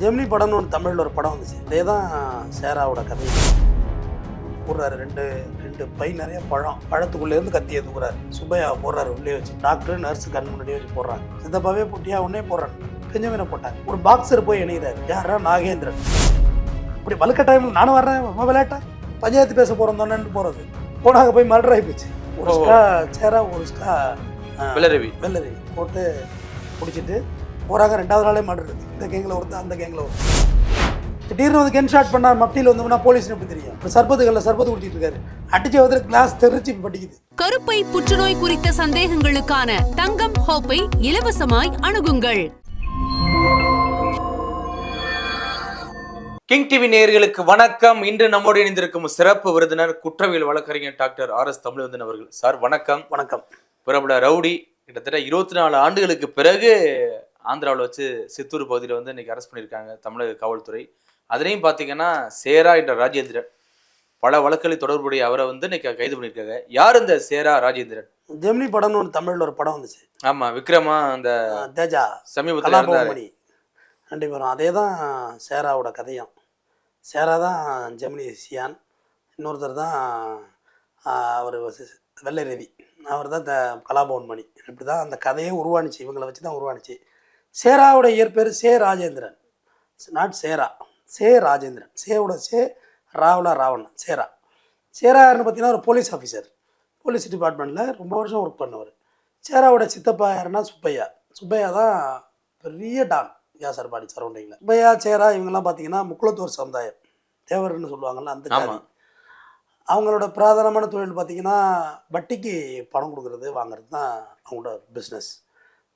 ஜெமினி படம்னு ஒரு தமிழில் ஒரு படம் வந்துச்சு. இதே தான் சேராவோட கதை போடுறாரு ரெண்டு ரெண்டு பை நிறைய பழம். பழத்துக்குள்ளேருந்து கத்தியை தூக்குறாரு சுப்பையா போடுறாரு உள்ளே வச்சு. டாக்டர் நர்ஸு கண் முன்னாடியே வச்சு போடுறாங்க. சித்தப்பாவே போட்டியா? உடனே போடுறாங்க. பெஞ்சமீனை போட்டாங்க ஒரு பாக்ஸர் போய் இணைகிறாரு. யாரா நாகேந்திரன். இப்படி வலுக்க டைமில் நானும் வர்றேன். ரொம்ப விளையாட்டேன் பஞ்சாயத்து பேச போகிறோம் தானேன்னு போகிறது போனாங்க போய் மர்டர் ஆகி போச்சு ஒரு. ஸ்கா சேரா ஒரு ஸ்கா வெள்ளரவி. வெள்ளரி போட்டு பிடிச்சிட்டு போகிறாங்க ரெண்டாவது நாளே மர்டர் இந்த கேங்கில் ஒருத்தன் அந்த கேங்கில் ஒருத்தன். திடீர்னு வந்து கென் ஷாட் பண்ணா மப்டியில் வந்தோம்னா போலீஸ் எப்படி தெரியும் இப்போ சர்பத்துகளில் சர்பத்து குடிச்சிட்டு இருக்காரு. அடிச்சு வந்து கிளாஸ் தெரிச்சு படிக்குது. கருப்பை புற்றுநோய் குறித்த சந்தேகங்களுக்கான தங்கம் ஹோப்பை இலவசமாய் அணுகுங்கள். கிங் டிவி நேயர்களுக்கு வணக்கம். இன்று நம்மோடு இணைந்திருக்கும் சிறப்பு விருந்தினர் குற்றவியல் வழக்கறிஞர் டாக்டர் ஆர் எஸ் தமிழ்வந்தன் அவர்கள். சார் வணக்கம். வணக்கம். பிரபல ரவுடி கிட்டத்தட்ட இருபத்தி நாலு ஆண்டுகளுக்கு பிறகு ஆந்திராவில் வச்சு சித்தூர் பகுதியில் வந்து இன்னைக்கு அரெஸ்ட் பண்ணியிருக்காங்க தமிழக காவல்துறை. அதுலேயும் பார்த்தீங்கன்னா சேரா என்ற ராஜேந்திரன். பல வழக்குகளில் தொடர்புடைய அவரை வந்து இன்னைக்கு கைது பண்ணியிருக்காங்க. யார் இந்த சேரா ராஜேந்திரன்? ஜெமினி படம்னு ஒரு தமிழில் ஒரு படம் வந்துச்சு. ஆமா விக்ரமா அந்த தேஜா. சமீபத்தில் இருந்தாரு. ரெண்டு பேரும். அதே தான் சேராவோட கதையும். சேரா தான் ஜெமினி சியான். இன்னொருத்தர் தான் அவர் வெள்ளை ரவி. அவர் தான் த கலாபவன் மணி இப்படி தான் அந்த கதையே உருவானுச்சு. இவங்களை வச்சு தான் உருவானுச்சு. சேராவோட இயற்பேர் சே ராஜேந்திரன். நாட் சேரா. சே ராஜேந்திரன். சேவோட சே ராவலா ராவணன். சேரா. சேரா யாருன்னு பார்த்தீங்கன்னா ஒரு போலீஸ் ஆஃபீஸர். போலீஸ் டிபார்ட்மெண்ட்டில் ரொம்ப வருஷம் ஒர்க் பண்ணவர். சேராவோட சித்தப்பா யாருன்னா சுப்பையா. சுப்பையா தான் பெரிய டான் வியாசர்பாடி சரௌண்டிங்கில் சுப்பையா சேரா இவங்கெல்லாம் பார்த்தீங்கன்னா முக்குளத்தூர் சமுதாயம். தேவர்னு சொல்லுவாங்கல்ல அந்த. ஜாதி. அவங்களோட பிரதானமான தொழில் பார்த்தீங்கன்னா வட்டிக்கு பணம் கொடுக்குறது வாங்குறது தான் அவங்களோட பிஸ்னஸ்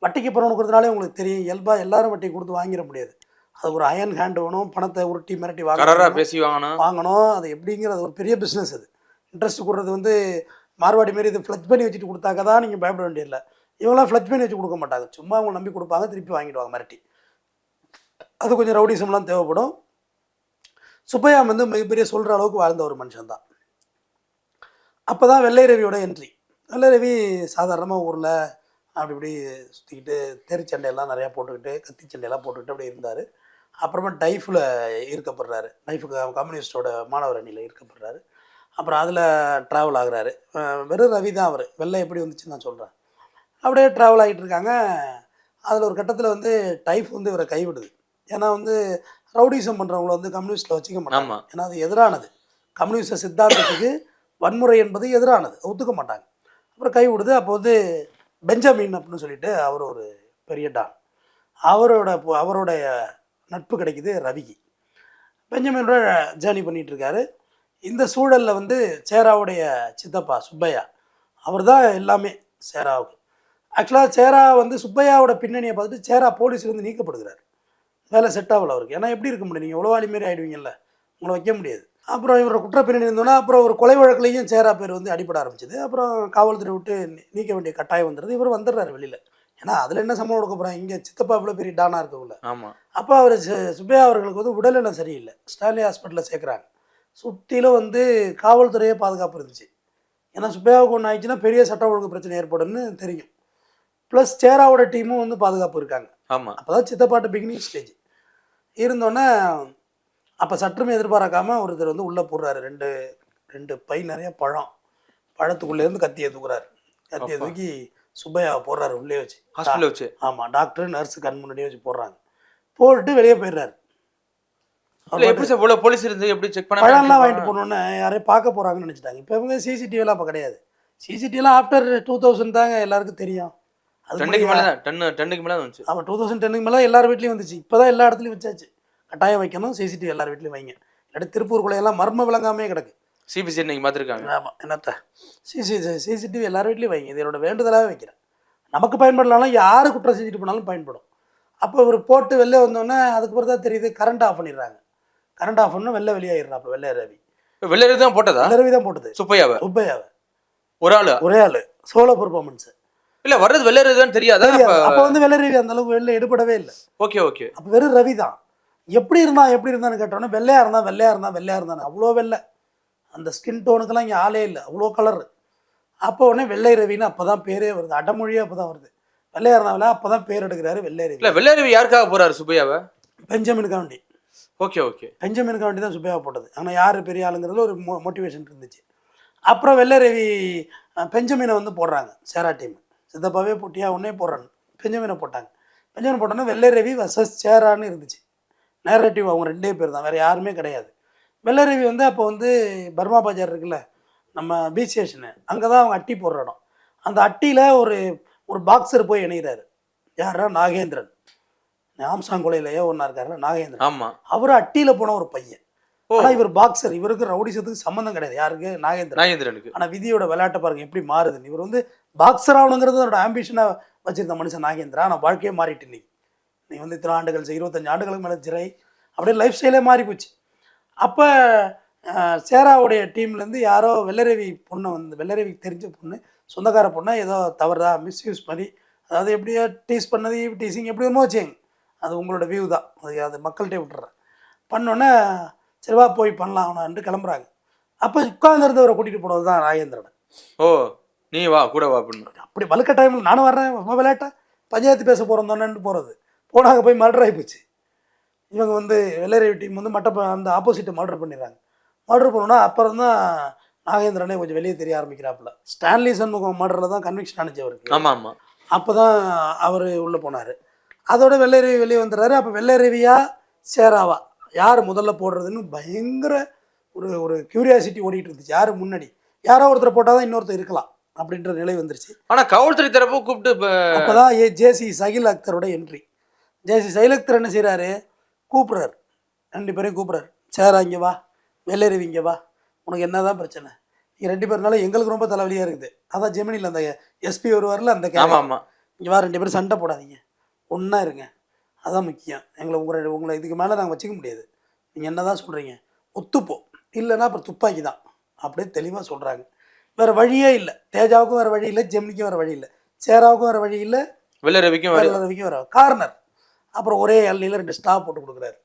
வட்டிக்கு பணம் கொடுக்குறதுனாலே உங்களுக்கு தெரியும் இயல்பாக எல்லாரும் வட்டி கொடுத்து வாங்கிட முடியாது. அது ஒரு அயன் ஹேண்ட் வேணும் பணத்தை உருட்டி மிரட்டி வாங்கணும் பேசி வாங்கணும். வாங்கணும். அது எப்படிங்கிறது ஒரு பெரிய பிஸ்னஸ் அது. இன்ட்ரெஸ்ட் கொடுறது வந்து மார்வாடி மாரி இது ஃப்ளச் பண்ணி வச்சுட்டு கொடுத்தாக்க தான் நீங்கள் பயப்பட வேண்டியதில்லை. இவங்களாம் ஃப்ளச் பண்ணி வச்சு கொடுக்க மாட்டாங்க. சும்மா அவங்க நம்பி கொடுப்பாங்க திருப்பி வாங்கிடுவாங்க மிரட்டி. அது கொஞ்சம் ரவுடிசம்லாம் தேவைப்படும். சுப்பையா வந்து மிகப்பெரிய சொல்கிற அளவுக்கு வாழ்ந்த ஒரு மனுஷன் தான். அப்போ தான் வெள்ளை ரவியோட என்ட்ரி வெள்ளை ரவி சாதாரணமாக ஊரில் அப்படி இப்படி சுற்றிக்கிட்டு தெரு சண்டையெல்லாம் நிறையா போட்டுக்கிட்டு கத்தி சண்டையெல்லாம் போட்டுக்கிட்டு அப்படி இருந்தார். அப்புறமா டைஃபில் ஈர்க்கப்படுறாரு டைஃபு கம்யூனிஸ்டோட மாணவர் அணியில் ஈர்க்கப்படுறாரு அப்புறம் அதில் ட்ராவல் ஆகுறாரு. வெறும் ரவி தான் அவர். வெள்ளை எப்படி வந்துச்சுன்னு நான் சொல்கிறேன் அப்படியே ட்ராவல் ஆகிட்டு இருக்காங்க. அதில் ஒரு கட்டத்தில் வந்து டைஃப் வந்து இவரை கைவிடுது. ஏன்னா வந்து ரவுடிசம் பண்ணுறவங்கள வந்து கம்யூனிஸ்ட்டில் வச்சுக்க மாட்டாங்க. ஏன்னா அது எதிரானது. கம்யூனிஸ்ட சித்தாந்தத்துக்கு வன்முறை என்பது எதிரானது. ஒத்துக்க மாட்டாங்க. அப்புறம் கை விடுது அப்போ வந்து பெஞ்சமின் அப்படின்னு சொல்லிட்டு அவர் ஒரு பெரிய டான். அவரோட அவருடைய நட்பு கிடைக்குது ரவிக்கு. பெஞ்சமினோட ஜேர்னி பண்ணிகிட்ருக்காரு இந்த சூழலில் வந்து சேராவுடைய சித்தப்பா சுப்பையா அவர் தான் எல்லாமே சேராவுக்கு. ஆக்சுவலாக சேரா வந்து சுப்பையாவோட பின்னணியை பார்த்துட்டு சேரா போலீஸ்லேருந்து நீக்கப்படுகிறார். வேலை செட் ஆகல அவருக்கு. ஏன்னா எப்படி இருக்க முடியும்? நீங்கள் உளவாளி மாரி ஆகிடுவீங்கல்ல உங்களை வைக்க முடியாது. அப்புறம் இவரோட குற்ற பின்னணி இருந்தோன்னா அப்புறம் ஒரு கொலை வழக்குலையும் சேரா பேர் வந்து அடிபட ஆரம்பிச்சது. அப்புறம் காவல்துறை விட்டு நீக்க வேண்டிய கட்டாயம் வந்துடுது இவர் வந்துடுறாரு வெளியில். ஏன்னா அதில் என்ன சம்பளம் கொடுக்க போகிறாங்க இங்கே சித்தப்பா இவ்வளோ பெரிய டானாக இருக்கக்குள்ள. ஆமா. அப்போ அவர் சுப்பையா அவர்களுக்கு வந்து உடல்நலம் சரியில்லை. ஸ்டான்லி ஹாஸ்பிட்டலில் சேர்க்குறாங்க. சுற்றிலும் வந்து காவல்துறையே பாதுகாப்பு இருந்துச்சு. ஏன்னா சுப்பையாவுக்கு ஒன்று ஆயிடுச்சுன்னா பெரிய சட்ட ஒழுங்கு பிரச்சனை ஏற்படும்னு தெரியும். ப்ளஸ் சேராவோட டீமும் வந்து பாதுகாப்பு இருக்காங்க. ஆமா. அப்போ தான் சித்தப்பாட்டு பிகினிங் ஸ்டேஜ் இருந்தோன்னே அப்போ சற்றும் எதிர்பார்க்காம ஒருத்தர் வந்து உள்ளே போடுறாரு. ரெண்டு ரெண்டு பை நிறைய பழம். பழத்துக்குள்ளேருந்து கத்தியை தூக்குறாரு. கத்தியை. தூக்கி சுப்பையாவை போடுறாரு உள்ளே வச்சு. ஹாஸ்பிட்டல் வச்சு? ஆமாம் டாக்டர் நர்ஸு கண் முன்னாடியே வச்சு போடுறாங்க. போட்டுட்டு வெளியே போயிடுறாரு. எப்படி சார் போலீஸ் இருந்து எப்படி செக் பண்ண பழம்லாம் வாங்கிட்டு போனோன்னே யாரையும் பார்க்க போகிறாங்கன்னு நினச்சிட்டாங்க. இப்போ இவங்க சிசிடிவிலாம் அப்போ கிடையாது. சிசிடிவிலாம் ஆஃப்டர் டூ தௌசண்ட் தாங்க எல்லாருக்கும் தெரியும். அது டன்னுக்கு மேல டன்னு டன்னுக்கு மேல வந்துச்சு. ஆமாம் டூ தௌசண்ட் டென்னுக்கு மேலே எல்லார் வீட்லேயும் வந்துச்சு. இப்போ தான் எல்லா இடத்துலையும் வச்சாச்சு. கட்டாயம் வைக்கணும். சிசிடிவி எல்லார் வீட்லேயும் வைங்க. இல்லாட்டி திருப்பூருக்குள்ள எல்லாம் மர்ம விளங்காமே கிடக்கு. சிபிசி இன்னைக்கு பார்த்துருக்காங்க. ஆமாம் என்னத்த? சிசி சிசிடிவி எல்லார் வீட்லேயும் வைங்க. இது என்னோட வேண்டுதலாகவே வைக்கிறேன். நமக்கு பயன்படலாம் யார் குற்றம் செஞ்சுட்டு போனாலும் பயன்படும். அப்போ இவர் போட்டு வெளில வந்தோடனே அதுக்கு பிறகு தான் தெரியுது கரண்ட் ஆஃப் பண்ணிடுறாங்க. கரண்ட் ஆஃப் பண்ணணும் வெளில வெளியாகிடுறாப்ப வெள்ளை ரவி வெள்ளரி தான் போட்டதா? வெள்ளை ரவி தான் போட்டது. சுப்பையாவ? உப்பையாவை ஒரு ஆளு? ஒரே ஆள். சோலோ பெர்ஃபார்மன்ஸ் இல்ல வர்றது வெள்ளரி தான் தெரியாதா? அப்போ வந்து வெள்ளை ரவி அந்த அளவுக்கு வெளில எடுபடவே இல்லை. Okay okay. அப்போ வெறும் ரவி தான். எப்படி இருந்தான் எப்படி இருந்தான்னு கேட்டோன்னே வெள்ளையா இருந்தான் வெள்ளையா இருந்தான் வெள்ளையா இருந்தான் அவ்வளோ வெள்ளை. அந்த ஸ்கின் டோனுக்கெல்லாம் இங்கே ஆளே இல்லை. அவ்வளோ கலர் அப்போ உடனே வெள்ளை ரவின்னு அப்போ தான் பேரே வருது. அடமொழியே அப்போ தான் வருது. வெள்ளையா இருந்தாவில அப்போ தான் பேர் எடுக்கிறாரு வெள்ளை ரவி. இல்ல வெள்ளரி யாருக்காக போறாரு சுப்பையாவ? பெஞ்சமினுக்காண்டி. Okay okay. பெஞ்சமினுக்காண்டி தான் சுப்பையா போட்டது. ஆனால் யார் பெரிய ஆளுங்கிறதுல ஒரு மோ மோட்டிவேஷன் இருந்துச்சு. அப்புறம் வெள்ளரவி அஹ், பெஞ்சமினை வந்து போடுறாங்க சேரா டீம் சித்தப்பாவே போட்டியா? உடனே போடுறாங்க. பெஞ்சமினை போட்டாங்க. பெஞ்சமின் போட்டோன்னா வெள்ளரவி வர்சஸ் சேரான்னு இருந்துச்சு. நேரட்டிவ் அவங்க ரெண்டே பேர் தான் வேறு யாருமே கிடையாது. வெள்ளரவி வந்து அப்போ வந்து பர்மா பஜார் இருக்குல்ல நம்ம பீச் ஸ்டேஷனு அங்கே தான் அவங்க அட்டி போடுற இடம். அந்த அட்டியில் ஒரு ஒரு பாக்ஸர் போய் இணைகிறாரு யாரா நாகேந்திரன். ஆம்சாங் கொலையிலேயே ஒன்றா இருக்காருல்ல நாகேந்திரன். ஆமா. அவர் அட்டியில் போன ஒரு பையன். ஆனால் இவர் பாக்ஸர் இவருக்கு ரவுடிசத்துக்கு சம்மந்தம் கிடையாது. யாருக்கு? நாகேந்திரன். நாகேந்திரனுக்கு. ஆனால் விதியோட விளையாட்டை பாருங்க எப்படி மாறுதுன்னு. இவர் வந்து பாக்ஸர் ஆகணுங்கிறது அவரோட ஆம்பிஷனாக வச்சிருந்த மனுஷன் நாகேந்திரா ஆனால் வாழ்க்கையே மாறிட்டு இன்னைக்கு. நீ வந்து இத்தனை ஆண்டுகள் இருபத்தஞ்சு ஆண்டுகளுக்கு மேலே சிறை. அப்படியே லைஃப் ஸ்டைலே மாறி போச்சு அப்போ சேராவுடைய டீம்லேருந்து யாரோ வெள்ளரவி பொண்ணை வந்து வெள்ளரவிக்கு தெரிஞ்ச பொண்ணு சொந்தக்கார பொண்ணை ஏதோ தவறுதா மிஸ்யூஸ் பண்ணி அதாவது எப்படியோ டீஸ் பண்ணது டீசிங் எப்படி வேணுமோ வச்சுங்க அது உங்களோட வியூ தான். அது அது மக்கள்கிட்ட விட்டுறேன். பண்ணோன்னே சரிவா போய் பண்ணலாம் அவனான்ட்டு கிளம்புறாங்க. அப்போ உட்கார்ந்துருந்தவரை கூட்டிகிட்டு போனது தான் நாகேந்திரன் ஓ நீ வா கூட வா அப்படின்னு. அப்படி வலுக்க டைமில் நானும் வர்றேன் ரொம்ப விளையாட்டா. பஞ்சாயத்து பேச போகிறோம் தானேன்னு போகிறது போனாங்க போய் மர்டர் ஆகி போச்சு. இவங்க வந்து வெள்ளரி டீம் வந்து மட்ட அந்த ஆப்போசிட்டை மர்டர் பண்ணிடுறாங்க. மர்டர் பண்ணோன்னா அப்புறம் தான் நாகேந்திரனே கொஞ்சம் வெளியே தெரிய ஆரம்பிக்கிறாப்புல. ஸ்டான்லி சண்முகம் மர்டரில் தான் கன்விக்ஷன் ஆனிச்சு அவருக்கு. ஆமா ஆமா. அப்போ தான் அவர் உள்ளே போனார். அதோட வெள்ளரவி வெளியே வந்துடுறாரு. அப்போ வெள்ளரவியா சேராவா? யார் முதல்ல போடுறதுன்னு பயங்கர ஒரு ஒரு கியூரியாசிட்டி ஓடிட்டு இருந்துச்சு. யார் முன்னாடி? யாரோ ஒருத்தர் போட்டால் தான் இன்னொருத்தர் இருக்கலாம் அப்படின்ற நிலை வந்துருச்சு. ஆனா காவல்துறை தரப்பு கூப்பிட்டு இப்ப அப்பதான் ஏ ஜேசி சகில் அக்தரோட என்ட்ரி சகில் அக்தர் என்ன செய்கிறாரு கூப்பிட்றாரு ரெண்டு பேரையும் கூப்பிட்றாரு சேரா இங்கே வா. வெள்ளரிவி இங்கே வா. உனக்கு என்னதான் பிரச்சனை? நீங்க ரெண்டு பேர்னால எங்களுக்கு ரொம்ப தலைவலியாக இருக்குது. அதான் ஜெமினியில் அந்த எஸ்பி வருவார்ல அந்த இங்கே வா ரெண்டு பேரும் சண்டை போடாதீங்க. ஒன்றா இருங்க. அதான் முக்கியம். எங்களை உங்களை உங்களை இதுக்கு மேலே நாங்கள் வச்சுக்க முடியாது. நீங்கள் என்ன தான் சொல்கிறீங்க ஒத்துப்போம் இல்லைன்னா அப்புறம் துப்பாக்கி தான். அப்படியே தெளிவாக சொல்கிறாங்க வேறு வழியே இல்லை. தேஜாவுக்கும் வேறு வழி இல்லை ஜெமினிக்கும் வேறு வழி இல்லை. சேராவுக்கும் வேறு வழி இல்லை. வெள்ள ரவிக்கும் வழி- வேறு ரவிக்கும் வேறு கார்னர். அப்புறம் ஒரே எல்லையில் ரெண்டு ஸ்டா போட்டு கொடுக்குறாரு.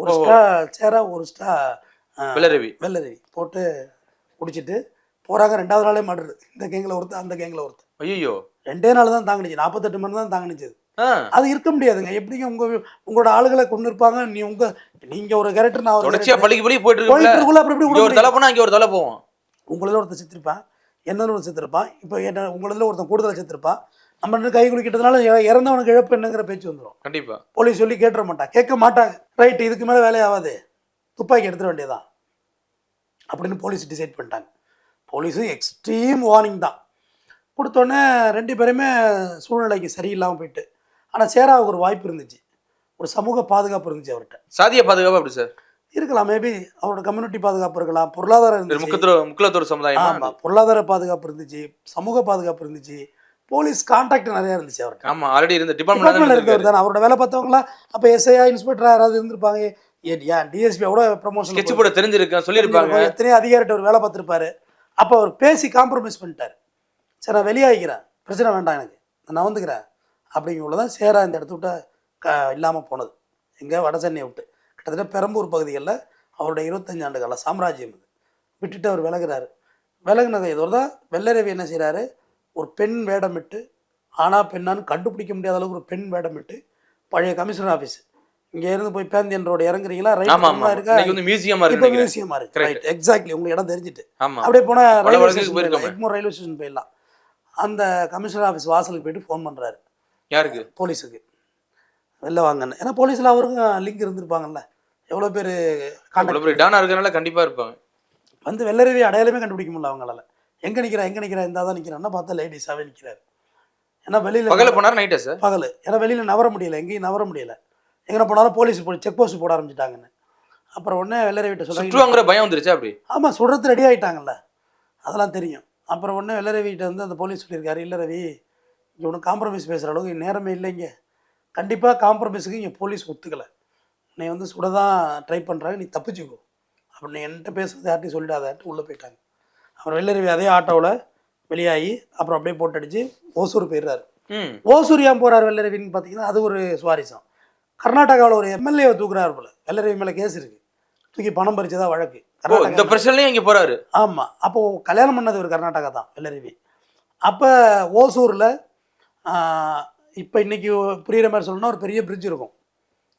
ஒரு. ஸ்டா சேரா ஒரு ஸ்டா வெள்ள ரவி வெள்ளரவி போட்டு குடிச்சிட்டு போகிறாங்க ரெண்டாவது நாளே மாடுறது இந்த கேங்கில் ஒருத்தர் அந்த கேங்கில் ஒருத்தர் ஐயோ ரெண்டே நாள் தான் தாங்கினுச்சு. நாற்பத்தெட்டு மணி தான் தாங்கினுச்சு அது. இருக்க முடியாதுங்க. எப்படிங்க உங்க உங்களோட ஆளுகளை கொண்டு இருப்பாங்க? நீ உங்க நீங்க ஒரு கேரக்டர் நான் தொடர்ச்சியா. பள்ளிக்கு பள்ளி போயிட்டு இருக்குள்ள அப்புறம் எப்படி ஒரு தலை போனா இங்க ஒரு தலை போவோம். உங்களதில் ஒருத்தர் செத்துருப்பான். என்னதில் ஒரு செத்துருப்பான். இப்போ என்ன உங்களதில் ஒருத்தன் கூடுதலாக செத்துருப்பான். நம்ம கை குலுக்கிட்டதுனால இற- இறந்தவனுக்கு இழப்பு என்னங்கிற பேச்சு வந்துடும் கண்டிப்பா. போலீஸ் சொல்லி கேட்டுற மாட்டான் கேட்க மாட்டாங்க. ரைட் இதுக்கு மேலே வேலையாகாது துப்பாக்கி எடுத்துட வேண்டியதான் அப்படின்னு போலீஸ் டிசைட் பண்ணிட்டாங்க. போலீஸும் எக்ஸ்ட்ரீம் வார்னிங் தான். கொடுத்தோன்னே ரெண்டு பேருமே சூழ்நிலைக்கு சரியில்லாமல் போயிட்டு ஆனால் சேராவுக்கு ஒரு வாய்ப்பு இருந்துச்சு. ஒரு சமூக பாதுகாப்பு இருந்துச்சு அவர்கிட்ட. சாதிய பாதுகாப்பு அப்படி சார்? இருக்கலாம் மேபி அவரோட கம்யூனிட்டி பாதுகாப்பு இருக்கலாம் பொருளாதாரம் இருந்துச்சு. முக்கத்துற முக்குலத்தூர் சமுதாயமா பொருளாதார பாதுகாப்பு இருந்துச்சு சமூக பாதுகாப்பு இருந்துச்சு. போலீஸ் கான்டாக்ட் நிறைய இருந்துச்சு அவர்கிட்ட ஆமா ஆல்ரெடி இருந்த டிபார்ட்மெண்ட் இருக்கவர் தானே. அவரோட வேலை பார்த்தவங்களாம் அப்போ எஸ்ஐயா இன்ஸ்பெக்டரா யாராவது இருந்திருப்பாங்க? ஏன் ஏன் டிஎஸ்பி கூட ப்ரமோஷன் ஸ்கெட்ச் போட தெரிஞ்சிருக்கேன் சொல்லியிருப்பாங்க. எத்தனையோ அதிகாரிட்ட ஒரு வேலை பார்த்துருப்பாரு. அப்போ அவர் பேசி காம்ப்ரமைஸ் பண்ணிட்டார். சரி நான் வெளியாகிக்கிறேன். பிரச்சனை வேண்டாம் எனக்கு. நான் வந்துக்கிறேன். அப்படிங்குள்ள தான் சேரா இந்த இடத்த விட்டு க இல்லாமல் போனது. எங்கே வட சென்னையை விட்டு. கிட்டத்தட்ட பெரம்பூர் பகுதிகளில் அவருடைய இருபத்தஞ்சு ஆண்டு கால சாம்ராஜ்யம் இது. விட்டுட்டு அவர் விலகுறாரு. விலகுனது இதோட தான் வெள்ளரவி என்ன செய்கிறாரு ஒரு பெண் வேடமிட்டு ஆனா பெண்ணான்னு கண்டுபிடிக்க முடியாத அளவுக்கு ஒரு பெண் வேடமிட்டு பழைய கமிஷனர் ஆஃபீஸ் இங்கே இருந்து போய் பேந்தியன் ரோடு இறங்குறீங்களா? ரைட் இருக்கா? வந்து மியூசியமா இருக்கு. மியூசியமா இருக்கு. ரைட் எக்ஸாக்ட்லி உங்களுக்கு இடம் தெரிஞ்சுட்டு. அப்படியே போனால் railway station Egmore railway station போயிடலாம். அந்த கமிஷனர் ஆஃபீஸ் வாசலுக்கு போயிட்டு ஃபோன் பண்ணுறாரு யாருக்கு? போலீஸுக்கு. வெளில வாங்கன்னு ஏன்னா போலீஸில் அவருக்கும் லிங்க் இருந்திருப்பாங்கல்ல. எவ்வளோ பேர் கான்டாக்ட் டானா இருக்கறனால கண்டிப்பா இருப்பாங்க. வந்து வெள்ளரவி அடையாளமே கண்டுபிடிக்க முடியல அவங்களால. எங்கே நிற்கிறா எங்கே நிற்கிறா இந்த தான் நிற்கிறான்னா பார்த்தா லேடிஸாகவே நிற்கிறாரு ஏன்னா வெளியில் பகல போனாரு நைட்டா சார் பகல் ஏன்னா வெளியில் நவர முடியல எங்கேயும் நவர முடியல. எங்கே போனாலும் போலீஸ் போய் செக் போஸ்ட் போட ஆரம்பிச்சிட்டாங்கன்னு. அப்புறம் உடனே வெள்ளரவிட்ட சொல்கிறாங்க சுற்றுவாங்கிற பயம் வந்துருச்சா அப்படி? ஆமாம் சுடுறது ரெடி ஆகிட்டாங்கல்ல அதெல்லாம் தெரியும். அப்புறம் உடனே வெள்ள ரவிகிட்ட வந்து அந்த போலீஸ் சொல்லியிருக்காரு இல்லை ரவி இங்கே ஒன்றும் காம்ப்ரமைஸ் பேசுகிற அளவுக்கு நேரமே இல்லைங்க. கண்டிப்பாக காம்ப்ரமைஸுக்கு இங்கே போலீஸ் ஒத்துக்கலை. நீ வந்து சுட தான் ட்ரை பண்ணுறாங்க நீ தப்பிச்சுக்கோ. அப்படி நீ என்கிட்ட பேசுறது யார்ட்டையும் சொல்லிடாதான்ட்டு உள்ளே போயிட்டாங்க. அப்புறம் வெள்ள ரவி அதே ஆட்டோவில் வெளியாகி அப்புறம் அப்படியே போட்டு அடிச்சு ஓசூர் போயிடுறாரு. ஓசூர் ஏன் போகிறார் வெள்ளரவின்னு பார்த்தீங்கன்னா அது ஒரு சுவாரஸ்யம். கர்நாடகாவில் ஒரு எம்எல்ஏவை தூக்குறாரு போல. வெள்ளரவி மேலே கேஸ் இருக்குது தூக்கி பணம் பறிச்சதா வழக்கு. இந்த பிரச்சனையும் இங்க போறாரு. ஆமாம் அப்போது கல்யாணம் பண்ணது ஒரு கர்நாடகா தான் வெள்ளருவி அப்போ ஓசூரில் இப்போ இன்னைக்கு புரியுற மாதிரி சொல்லணும்னா ஒரு பெரிய பிரிட்ஜ் இருக்கும்.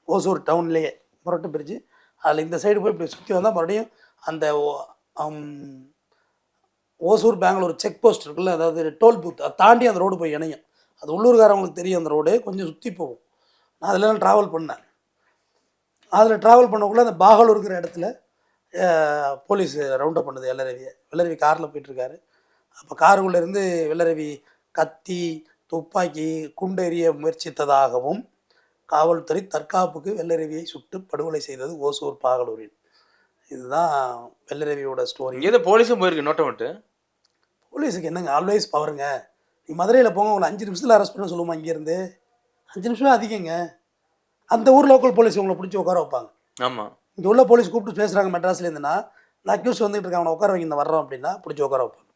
ஓசூர் டவுன்லேயே முரட்டு பிரிட்ஜு அதில் இந்த சைடு போய் இப்படி சுற்றி வந்தால் மறுபடியும் அந்த ஓசூர் பெங்களூர் செக் போஸ்ட் இருக்குல்ல அதாவது டோல் பூத் அதை தாண்டி அந்த ரோடு போய் இணையும். அது உள்ளூர்காரவங்களுக்கு தெரியும் அந்த ரோடு கொஞ்சம் சுற்றி போகும். நான் அதில் ட்ராவல் பண்ணேன். அதில் ட்ராவல் பண்ணக்குள்ளே அந்த பாகலூருங்கிற இடத்துல போலீஸ் ரவுண்டப் பண்ணுது வெள்ளரவியை வெள்ளரவி காரில் போயிட்டுருக்காரு. அப்போ காருக்குள்ளேருந்து வெள்ளரவி கத்தி துப்பாக்கி குண்டு எறிய முயற்சித்ததாகவும் காவல்துறை தற்காப்புக்கு வெள்ளரவியை சுட்டு படுகொலை செய்தது ஓசூர் பாகலூரில். இதுதான் வெள்ளரவியோட ஸ்டோரி இங்கே போலீஸும் போயிருக்கு நோட்டம் விட்டு போலீஸுக்கு என்னங்க ஆல்வேஸ் பவருங்க நீ மதுரையில் போங்க உங்களை அஞ்சு நிமிஷத்தில் அரெஸ்ட் பண்ண சொல்லுமா இங்கேருந்து அஞ்சு நிமிஷம் அதிகங்க. அந்த ஊர் லோக்கல் போலீஸ் உங்களை பிடிச்சி உட்கார வைப்பாங்க. ஆமாம் இங்கே உள்ள போலீஸ் கூப்பிட்டு பேசுகிறாங்க மெட்ராஸ்லேருந்துன்னா இந்த அக்யூஸ் வந்துட்டு இருக்காங்க அவனை உட்கார வைங்க இந்த வர்றோம் அப்படின்னா பிடிச்சி உட்கார வைப்பாங்க.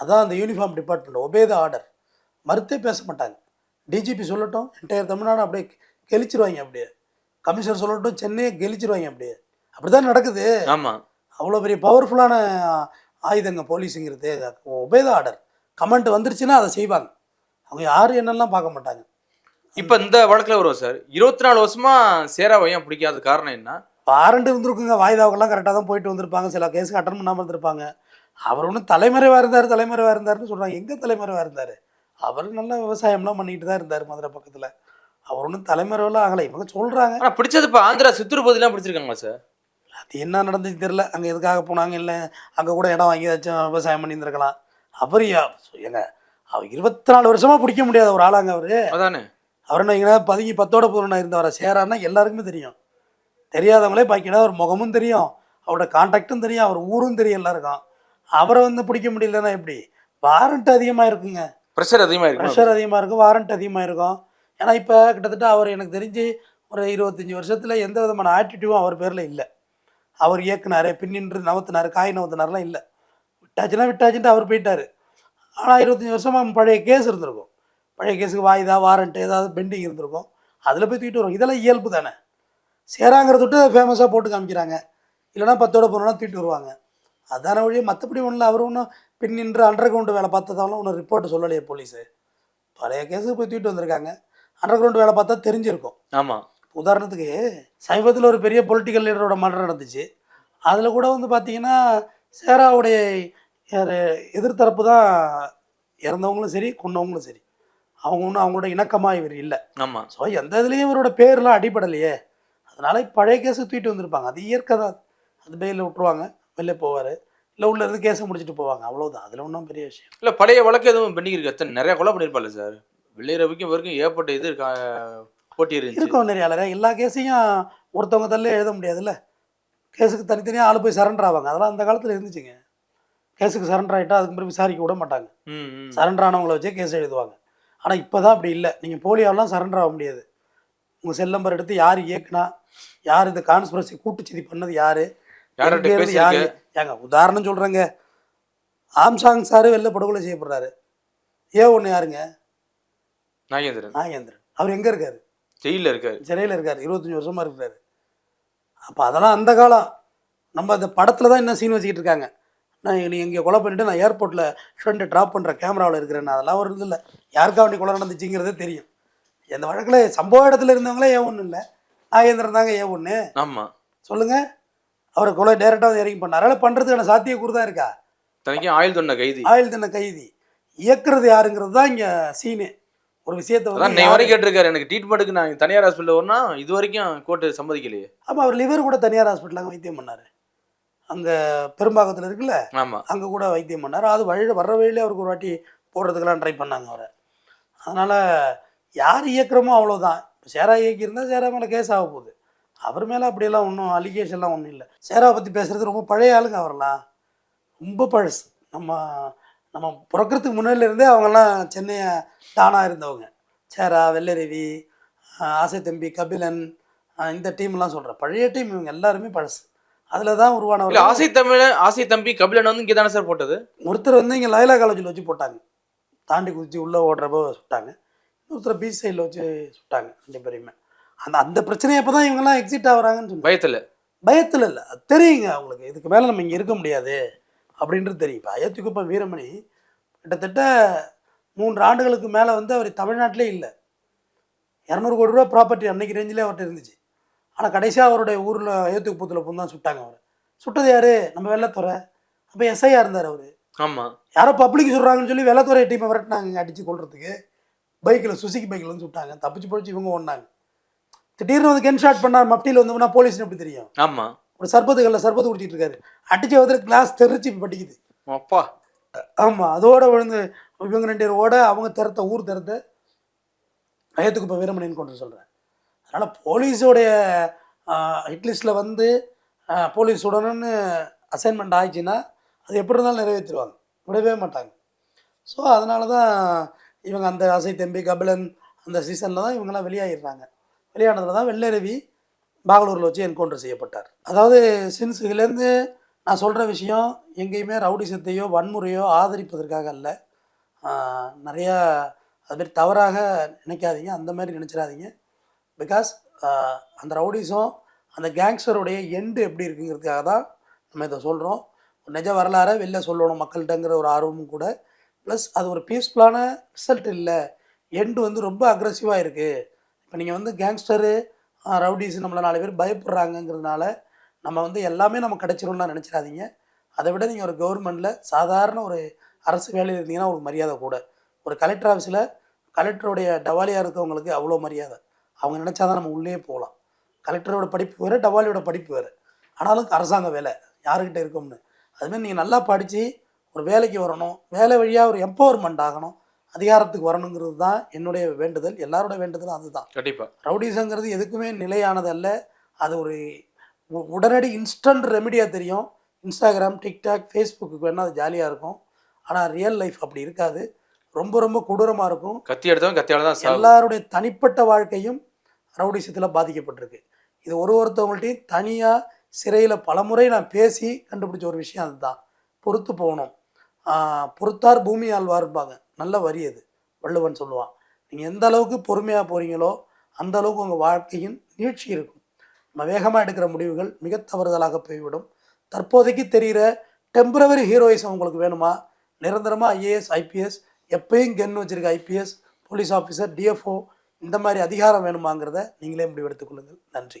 அதான் அந்த uniform department obey the order மறுத்தே பேச மாட்டாங்க. டிஜிபி சொல்லட்டும் என்டையர் தமிழ்நாடு அப்படியே கெளிச்சிருவாங்க அப்படியே. கமிஷனர் சொல்லட்டும் சென்னையை கெளிச்சிருவாங்க அப்படியே. அப்படி தான் நடக்குது. ஆமாம் அவ்வளோ பெரிய பவர்ஃபுல்லான ஆயுதங்க போலீஸுங்கிறது. ஒபே த ஆர்டர் கமெண்ட் வந்துருச்சுன்னா அதை செய்வாங்க. அவங்க யார் என்னெல்லாம் பார்க்க மாட்டாங்க. இப்போ இந்த வழக்கில் வருவோம் சார். இருபத்தி நாலு வருஷமா சேராவை ஏன் பிடிக்காத காரணம் என்ன? வாரண்ட் இருந்திருக்குங்க வாய்தாவுக்கெல்லாம் கரெக்டாக தான் போயிட்டு வந்திருப்பாங்க. சில கேஸுக்கு அட்டன் பண்ணாமல் இருந்திருப்பாங்க. அவர் ஒன்றும் தலைமறைவாக இருந்தார் தலைமறைவாக இருந்தாருன்னு சொல்கிறாங்க எங்கே தலைமறைவாக இருந்தார்? அவர் நல்ல விவசாயம்லாம் பண்ணிட்டு தான் இருந்தார் மதுரை பக்கத்தில். அவர் ஒன்றும் தலைமறைவெல்லாம் ஆகலை. இவங்க சொல்கிறாங்க ஆனால் பிடிச்சது இப்போ ஆந்திரா சித்தூர் பகுதியெல்லாம் பிடிச்சிருக்காங்களா சார்? அது என்ன நடந்துச்சு தெரில அங்கே எதுக்காக போனாங்க இல்லை அங்கே கூட இடம் வாங்கி ஏதாச்சும் விவசாயம் பண்ணியிருந்திருக்கலாம். அவர் ஏங்க அவர் இருபத்தி நாலு வருஷமாக பிடிக்க முடியாத ஒரு ஆளாங்க அவர். அதானே. அவர் என்ன பதுங்கி பத்தோட பூரணம் இருந்தவரை சேரான்னா எல்லாருக்குமே தெரியும். தெரியாதவங்களே பாக்கினா அவர் முகமும் தெரியும். அவரோட கான்டாக்டும் தெரியும். அவர் ஊரும் தெரியும் எல்லாருக்கும். அவரை வந்து பிடிக்க முடியலன்னா எப்படி? வாரண்ட் அதிகமாக இருக்குங்க. ப்ரெஷர் அதிகமாக இருக்கு ப்ரெஷர் அதிகமாக இருக்கும். வாரண்ட் அதிகமாக இருக்கும். ஏன்னா இப்போ கிட்டத்தட்ட அவர் எனக்கு தெரிஞ்சு ஒரு இருபத்தஞ்சி வருஷத்தில் எந்த விதமான ஆட்டிடியூடும் அவர் பேரில் இல்லை. அவர் இயக்குனாரு பின்னின்று நவத்தினார் காய் நவத்தினார்லாம் இல்லை. விட்டாச்சுன்னா விட்டாச்சுன்ட்டு அவர் போயிட்டார். ஆனால் இருபத்தஞ்சி வருஷமாக பழைய கேஸ் இருந்திருக்கும். பழைய கேஸுக்கு வாய்தா வாரண்ட் ஏதாவது பெண்டிங் இருந்திருக்கும். அதில் போய் தூக்கிட்டு வரும் இதெல்லாம் இயல்பு தானே. சேராங்கிறத விட்டு ஃபேமஸாக போட்டு காமிக்கிறாங்க. இல்லைன்னா பத்தோட போனோன்னா தூக்கிட்டு வருவாங்க. அதான வழியே மற்றபடி ஒன்றும் அவர் ஒன்றும் பின்னின்று அண்டர் கிரவுண்டு வேலை பார்த்ததாலும் ஒன்றும் ரிப்போர்ட் சொல்லலையே போலீஸு பழைய கேஸுக்கு போய் தூக்கிட்டு வந்திருக்காங்க. அண்டர் கிரவுண்டு வேலை பார்த்தா தெரிஞ்சிருக்கும். ஆமாம் உதாரணத்துக்கு சமீபத்தில் ஒரு பெரிய பொலிட்டிக்கல் லீடரோட மர்டர் நடந்துச்சு. அதில் கூட வந்து பார்த்தீங்கன்னா சேராவுடைய எதிர்த்தரப்பு தான் இறந்தவங்களும் சரி கொண்டவங்களும் சரி. அவங்க ஒன்றும் அவங்களோட இணக்கமாக இவர் இல்லை. ஆமாம் ஸோ எந்த இதுலேயும் இவரோட பேர்லாம் அடிபடலையே. அதனால பழைய கேஸு தூக்கிட்டு வந்திருப்பாங்க. அது இயற்கை தான். அது பெயிலில் விட்டுருவாங்க. வெளில போவார். இல்லை உள்ள இருந்து கேஸை முடிச்சுட்டு போவாங்க. அவ்வளவுதான். அதில் ஒன்றும் பெரிய விஷயம் இல்லை. பழைய வழக்கு எதுவும் பெண்டிங் இருக்கு எத்தனை நிறைய கொலை பண்ணியிருப்பால சார்? வெள்ளை ரவிக்கும் வரைக்கும் ஏற்பட்ட இது இருக்கா போட்டி இருக்கும் நிறைய எல்லா கேஸையும் ஒருத்தவங்க தள்ளி எழுத முடியாதுல்ல. கேஸுக்கு தனித்தனியாக ஆள் போய் சரண்டர் ஆவாங்க. அதெல்லாம் அந்த காலத்தில் இருந்துச்சுங்க. கேஸுக்கு சரண்டர் ஆகிட்டா அதுக்கு பிறகு விசாரிக்க விட மாட்டாங்க. சரண்டர் ஆனவங்கள வச்சே கேஸ் எழுதுவாங்க. ஆனால் இப்போ தான் அப்படி இல்லை. நீங்கள் போலியாவெல்லாம் சரண்டர் ஆக முடியாது. உங்கள் செல் நம்பர் எடுத்து யார் இயக்குனா யார் இந்த கான்ஸ்பிரசி கூட்டுச்சதி பண்ணது யார்? யார்? ஏங்க உதாரணம் சொல்கிறேங்க ஆம்சாங் சார் வெளில படுகொலை செய்யப்படுறாரு. ஏ ஒன்று யாருங்க? நாகேந்திரன். நாகேந்திரன். அவர் எங்கே இருக்காரு? ஜெயிலில் இருக்காரு. சிறையில் இருக்கார். இருபத்தஞ்சி வருஷமாக இருக்கிறாரு. அப்போ அதெல்லாம் அந்த காலம். நம்ம அந்த படத்தில் தான் என்ன சீன் வச்சுக்கிட்டு இருக்காங்க? நான் நீ இங்கே கொலை பண்ணிவிட்டு நான் ஏர்போர்ட்டில் ஃப்ரெண்டு ட்ராப் பண்ணுற கேமராவில் இருக்கிறேன்னு அதெல்லாம் ஒரு இல்லை. யாருக்கா அப்படி கொலை நடந்துச்சுங்கிறதே தெரியும். இந்த வழக்கில் சம்பவ இடத்துல இருந்தவங்களே ஏன் ஒன்றும் இல்லை? நாகேந்திரன் தாங்க ஏன் ஒன்று ஆமாம் சொல்லுங்கள் அவரை கொலை டேரெக்டாக வந்து இறங்கி பண்ணார். அதனால் பண்ணுறதுக்கான சாத்தியக்கூறு தான் இருக்கா? தனக்கும் ஆயுள் தண்டனை கைதி. ஆயுள் தண்டனை கைதி. இயக்குறது யாருங்கிறது தான் இங்கே சீனு ஒரு விஷயத்தை வந்து யாரு- வரைக்கும் கேட்டிருக்காரு. எனக்கு ட்ரீட்மெண்ட்டுக்கு நான் தனியார் ஹாஸ்பிட்டல் வரனா இது வரைக்கும் கோர்ட்டு சம்மதிக்கலையே. ஆமாம் அவர் லிவர் கூட தனியார் ஹாஸ்பிட்டலாங்க வைத்தியம் பண்ணார். அங்கே பெரும்பாக்கத்தில் இருக்குல்ல ஆமாம் அங்கே கூட வைத்தியம் பண்ணார். அது வழியில் வர்ற வழியிலே அவருக்கு ஒரு வாட்டி போடுறதுக்கெல்லாம் ட்ரை பண்ணாங்க அவரை. அதனால் யார் இயக்குறமோ அவ்வளோதான் இப்போ சேரா இயக்கியிருந்தா சேரா மேலே கேஸ் ஆக போகுது. அவர் மேலே அப்படியெல்லாம் ஒன்றும் அலிகேஷன்லாம் ஒன்றும் இல்லை. சேராவை பற்றி பேசுகிறது ரொம்ப பழைய ஆளுங்க அவரெல்லாம். ரொம்ப பழசு. நம்ம நம்ம பிறக்கிறதுக்கு முன்னாடில இருந்தே அவங்கெல்லாம் சென்னையை டானாக இருந்தவங்க. சேரா வெள்ளரவி ஆசை தம்பி கபிலன் இந்த டீம்லாம் சொல்கிறேன் பழைய டீம் இவங்க எல்லாருமே பழசு. அதில் தான் உருவானவர் ஆசை தமிழ ஆசை தம்பி கபிலன் வந்து இங்கே தானே சார் போட்டது? ஒருத்தர் வந்து இங்கே லைலா காலேஜில் வச்சு போட்டாங்க. தாண்டி குதிச்சு உள்ளே ஓடுறப்போ சுட்டாங்க. இன்னொருத்தர் பீச் சைடில் வச்சு சுட்டாங்க ரெண்டு பேரையுமே. அந்த அந்த பிரச்சனையை அப்போ தான் இவங்கெல்லாம் எக்ஸிட் ஆகுறாங்கன்னு பயத்தில்? பயத்தில் இல்லை. தெரியுங்க அவங்களுக்கு. இதுக்கு மேலே நம்ம இங்கே இருக்க முடியாது. அப்படின்றது தெரியும். இப்போ அயோத்திக்குப்ப வீரமணி கிட்டத்தட்ட மூன்று ஆண்டுகளுக்கு மேலே வந்து அவர் தமிழ்நாட்டிலே இல்லை. இரநூறு கோடி ரூபா ப்ராப்பர்ட்டி அன்னைக்கு ரேஞ்சிலே அவர்கிட்ட இருந்துச்சு. ஆனால் கடைசியாக அவருடைய ஊரில் ஏத்துக்கு பூத்தில் பூந்து தான் சுட்டாங்க அவர். சுட்டது யாரு? நம்ம வெள்ளத்துறை. அப்போ எஸ்ஐயா இருந்தார் அவர். ஆமா. யாரோ பப்ளிக் சொல்கிறாங்கன்னு சொல்லி வெள்ளத்துறை டீமை விரட்டினாங்க அடித்து கொள்றதுக்கு பைக்கில் சுசுகி பைக்கில் வந்து சுட்டாங்க. தப்பிச்சு போச்சு இவங்க ஒன்றாங்க திடீர்னு வந்து கென் ஷாட் பண்ணார் மப்டியில் வந்தோம்னா போலீஸ்னு எப்படி தெரியும்? ஆமா. ஒரு சர்பத்துகளில் சர்பத்து குடிச்சிட்டு இருக்காரு அடிச்ச வந்து கிளாஸ் தெரிச்சு படிக்குது அப்பா. ஆமாம் அதோட விழுந்து இவங்க ரெண்டு பேர் ஓட அவங்க திறத்த ஊர் திறத்த வயத்துக்கு இப்போ வீரமணின்னு கொண்டு சொல்கிறேன் அதனால் போலீஸோடைய ஹிட்லிஸ்ட்டில் வந்து போலீஸ் உடனே அசைன்மெண்ட் ஆயிடுச்சுன்னா அது எப்படி இருந்தாலும் நிறைவேற்றிடுவாங்க விடவே மாட்டாங்க. ஸோ அதனால தான் இவங்க அந்த அசை தம்பி கபிலன் அந்த சீசனில் தான் இவங்கெல்லாம் வெளியாகிடுறாங்க வெளியானதில் தான் வெள்ளரவி பாகலூரில் வச்சு என்கவுண்டர் செய்யப்பட்டார். அதாவது சின்ஸ் இதுலேருந்து நான் சொல்கிற விஷயம் எங்கேயுமே ரவுடிசத்தையோ வன்முறையோ ஆதரிப்பதற்காக அல்ல. நிறையா அதுமாரி தவறாக நினைக்காதீங்க. அந்த மாதிரி நினச்சிடாதீங்க. பிகாஸ் அந்த ரவுடிஸும் அந்த கேங்ஸ்டருடைய எண்டு எப்படி இருக்குங்கிறதுக்காக தான் நம்ம இதை சொல்கிறோம் நிஜ வரலாறை வெளில சொல்லணும் மக்கள்கிட்டங்கிற ஒரு ஆர்வமும் கூட. ப்ளஸ் அது ஒரு பீஸ்ஃபுல்லான ரிசல்ட் இல்லை. எண்டு வந்து ரொம்ப அக்ரஸிவாக இருக்குது இப்போ நீங்கள் வந்து கேங்ஸ்டரு ரவுடிஸ் நம்மளை நாலு பேர் பயப்படுறாங்கங்கிறதுனால நம்ம வந்து எல்லாமே நம்ம கிடச்சிரும்லாம் நினச்சிடாதீங்க. அதை விட நீங்கள் ஒரு கவர்மெண்ட்டில் சாதாரண ஒரு அரசு வேலையில் இருந்தீங்கன்னா ஒரு மரியாதை கூட. ஒரு கலெக்டர் ஆஃபீஸில் கலெக்டருடைய டவாலியாக இருக்கவங்களுக்கு அவ்வளோ மரியாதை. அவங்க நினச்சா தான் நம்ம உள்ளே போகலாம். கலெக்டரோட படிப்பு வேறு டவாலியோட படிப்பு வேறு. ஆனாலும் அரசாங்க வேலை யாருக்கிட்ட இருக்கும்னு. அதுமாதிரி நீங்கள் நல்லா படித்து ஒரு வேலைக்கு வரணும். வேலை வழியாக ஒரு எம்பவர்மெண்ட் ஆகணும். அதிகாரத்துக்கு வரணுங்கிறது தான் என்னுடைய வேண்டுதல் எல்லாரோட வேண்டுதலும் அதுதான். கண்டிப்பா. ரவுடிசங்கிறது எதுக்குமே நிலையானது அல்ல. அது ஒரு உடனடி இன்ஸ்டன்ட் ரெமிடியாக தெரியும். இன்ஸ்டாகிராம் டிக்டாக் ஃபேஸ்புக்கு வேணால் அது ஜாலியாக இருக்கும். ஆனால் ரியல் லைஃப் அப்படி இருக்காது. ரொம்ப ரொம்ப கொடூரமாக இருக்கும். கத்தி எடுத்தவன் கத்தியால தான் எல்லாருடைய தனிப்பட்ட வாழ்க்கையும் ரவுடிசத்தில் பாதிக்கப்பட்டிருக்கு. இது ஒரு ஒருத்தவங்கள்ட்டையும் தனியாக சிறையில் பலமுறை நான் பேசி கண்டுபிடிச்ச ஒரு விஷயம் அதுதான். பொறுத்து போகணும். பொறுத்தார் பூமி ஆழ்வார்பாங்க. நல்ல வரி அது வள்ளுவன் சொல்லுவான். நீங்கள் எந்த அளவுக்கு பொறுமையாக போகிறீங்களோ அந்த அளவுக்கு உங்கள் வாழ்க்கையின் நீட்சி இருக்கும். நம்ம வேகமாக எடுக்கிற முடிவுகள் மிக தவறுதலாக போய்விடும். தற்போதைக்கு தெரிகிற டெம்பரவரி ஹீரோயிசம் உங்களுக்கு வேணுமா? நிரந்தரமாக ஐஏஎஸ் ஐபிஎஸ் எப்பயும் கென் வச்சுருக்க ஐபிஎஸ் போலீஸ் ஆஃபீஸர் டிஎஃப்ஓ இந்த மாதிரி அதிகாரம் வேணுமாங்கிறத நீங்களே முடிவெடுத்துக் கொள்ளுங்கள். நன்றி.